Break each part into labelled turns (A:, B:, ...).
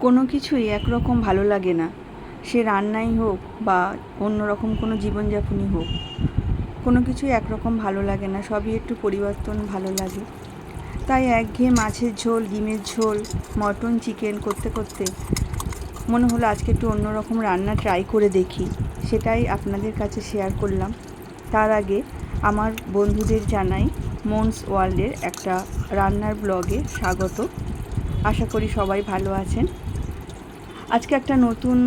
A: কোনো কিছুই একরকম ভালো লাগে না। সে রান্নাই হোক বা অন্য রকম কোনো জীবনযাপনই হোক, কোনো কিছুই একরকম ভালো লাগে না, সবই একটু পরিবর্তন ভালো লাগে। তাই একঘেয়ে মাছের ঝোল, ডিমের ঝোল, মটন, চিকেন করতে করতে মনে হলো আজকে একটু অন্যরকম রান্না ট্রাই করে দেখি। সেটাই আপনাদের কাছে শেয়ার করলাম। তার আগে আমার বন্ধুদের জানাই মনস ওয়ার্ল্ডের একটা রান্নার ব্লগে স্বাগত। আশা করি সবাই ভালো আছেন। আজকে একটা নতুন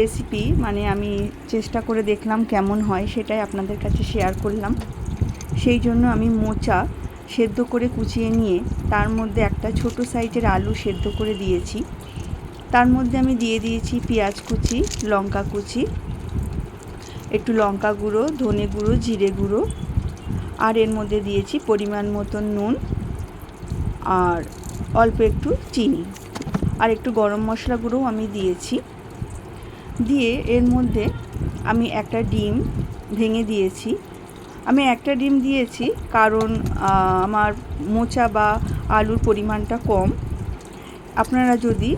A: রেসিপি মানে আমি চেষ্টা করে দেখলাম কেমন হয়, সেটাই আপনাদের কাছে শেয়ার করলাম। সেই জন্য আমি মোচা সেদ্ধ করে কুচিয়ে নিয়ে, তার মধ্যে একটা ছোট সাইজের আলু সেদ্ধ করে দিয়েছি। তার মধ্যে আমি দিয়ে দিয়েছি পেঁয়াজ কুচি, লঙ্কা কুচি, একটু লঙ্কা গুঁড়ো, ধনে গুঁড়ো, জিরে গুঁড়ো, আর এর মধ্যে দিয়েছি পরিমাণ মতন নুন, আর অল্প একটু চিনি। আর একটু গরম মশলা গুঁড়োও আমি দিয়েছি। দিয়ে এর মধ্যে আমি একটা ডিম ভেঙে দিয়েছি। আমি একটা ডিম দিয়েছি কারণ আমার মোচা বা আলুর পরিমাণটা কম। আপনারা যদি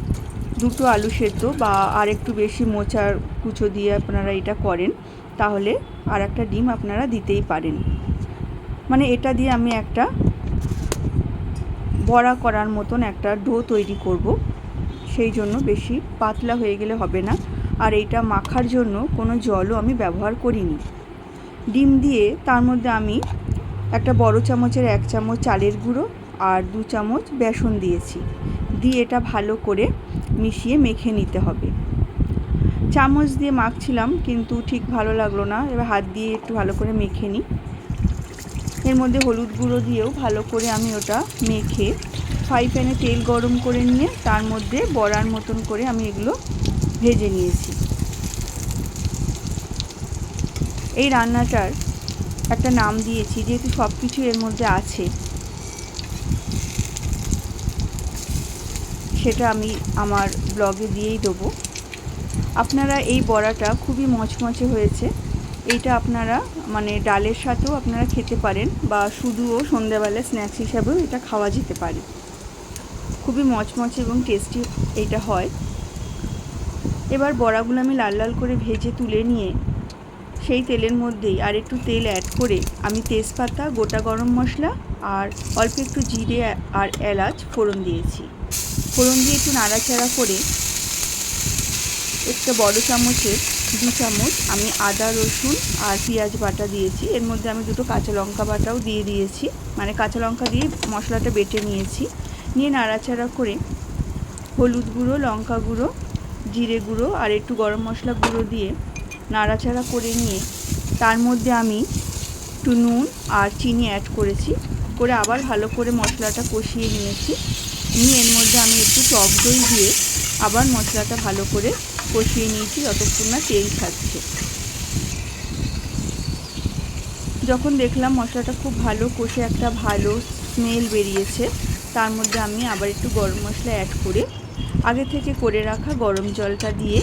A: দুটো আলু সেদ্ধ বা আর একটু বেশি মোচার কুচো দিয়ে আপনারা এটা করেন, তাহলে আর একটা ডিম আপনারা দিতেই পারেন। মানে এটা দিয়ে আমি একটা বড়া করার মতন একটা ডো তৈরি করব। সেই জন্য বেশি পাতলা হয়ে গেলে হবে না। আর এইটা মাখার জন্য কোনো জলও আমি ব্যবহার করিনি। ডিম দিয়ে তার মধ্যে আমি একটা বড় চামচের এক চামচ চালের গুঁড়ো আর দু চামচ বেসন দিয়েছি। দিয়ে এটা ভালো করে মিশিয়ে মেখে নিতে হবে। চামচ দিয়ে মাখছিলাম কিন্তু ঠিক ভালো লাগল না। এবার হাত দিয়ে একটু ভালো করে মেখে নিই। এর মধ্যে হলুদ গুঁড়ো দিয়েও ভালো করে আমি ওটা মেখে ফ্রাই প্যানে তেল গরম করে নিয়ে তার মধ্যে বড়ার মতন করে আমি এগুলো ভেজে নিয়েছি। এই রান্নাটার একটা নাম দিয়েছি, যেহেতু সব কিছু এর মধ্যে আছে। সেটা আমি আমার ব্লগে দিয়েই দেবো। আপনারা এই বড়াটা খুবই মচমচে হয়েছে। এইটা আপনারা মানে ডালের সাথেও আপনারা খেতে পারেন বা শুধুও সন্ধ্যাবেলা স্ন্যাক্স হিসাবেও এটা খাওয়া যেতে পারে। খুবই মচমচে এবং টেস্টি এইটা হয়। এবার বড়াগুলো আমি লাল লাল করে ভেজে তুলে নিয়ে সেই তেলের মধ্যেই আর একটু তেল অ্যাড করে আমি তেজপাতা, গোটা গরম মশলা আর অল্প একটু জিরে আর এলাচ ফোড়ন দিয়েছি। ফোড়ন দিয়ে একটু নাড়াচাড়া করে একটা বড় চামচের দু চামচ আমি আদা, রসুন আর পেঁয়াজ বাটা দিয়েছি। এর মধ্যে আমি দুটো কাঁচা লঙ্কা বাটাও দিয়ে দিয়েছি। মানে কাঁচা লঙ্কা দিয়ে মশলাটা বেটে নিয়েছি। নিয়ে নাড়াচাড়া করে হলুদ গুঁড়ো, লঙ্কা গুঁড়ো, জিরে গুঁড়ো আর একটু গরম মশলা গুঁড়ো দিয়ে নাড়াচাড়া করে নিয়ে তার মধ্যে আমি একটু নুন আর চিনি অ্যাড করেছি। করে আবার ভালো করে মশলাটা কষিয়ে নিয়েছি। নিয়ে এর মধ্যে আমি একটু টক দই দিয়ে আবার মশলাটা ভালো করে কষিয়ে নিয়েছি যতক্ষণ না তেল ছাড়ছে যখন দেখলাম মশলাটা খুব ভালো কষে একটা ভালো স্মেল বেরিয়েছে তার মধ্যে আমি আবার একটু গরম মশলা অ্যাড করে আগে থেকে করে রাখা গরম জলটা দিয়ে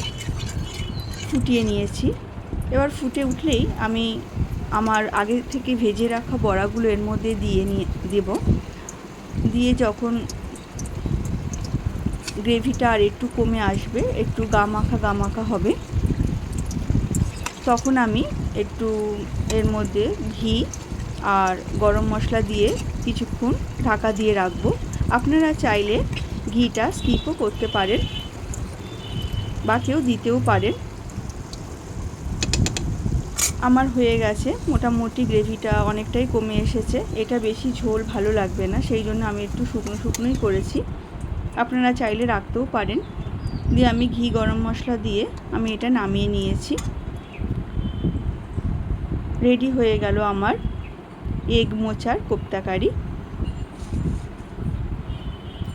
A: ফুটিয়ে নিয়েছি। এবার ফুটে উঠলেই আমি আমার আগে থেকে ভেজে রাখা বড়াগুলো এর মধ্যে দিয়ে নিয়ে, দেব। দিয়ে যখন গ্রেভিটা আর একটু কমে আসবে, একটু গামাখা গামাখা হবে, তখন আমি একটু এর মধ্যে ঘি গরম মশলা দিয়ে কিছুক্ষণ ঢাকা দিয়ে রাখব। আপনারা চাইলে ঘিটা স্কিপও করতে পারেন বা কেউ দিতেও পারেন। আমার হয়ে গেছে। মোটামুটি গ্রেভিটা অনেকটাই কমে এসেছে। এটা বেশি ঝোল ভালো লাগবে না, সেই জন্য আমি একটু শুকনো শুকনোই করেছি। আপনারা চাইলে রাখতেও পারেন। দিয়ে আমি ঘি গরম মশলা দিয়ে আমি এটা নামিয়ে নিয়েছি। রেডি হয়ে গেল আমার। এগ মোচার কোপ্তা কারি।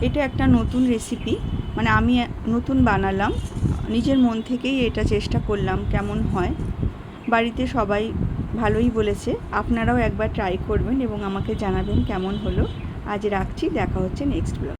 A: এটা একটা নতুন রেসিপি মানে আমি নতুন বানালাম। নিজের মন থেকেই এটা চেষ্টা করলাম কেমন হয়। বাড়িতে সবাই ভালোই বলেছে, আপনারাও একবার ট্রাই করবেন এবং আমাকে জানাবেন কেমন হলো। আজ রাখছি, দেখা হচ্ছে নেক্সট ব্লগ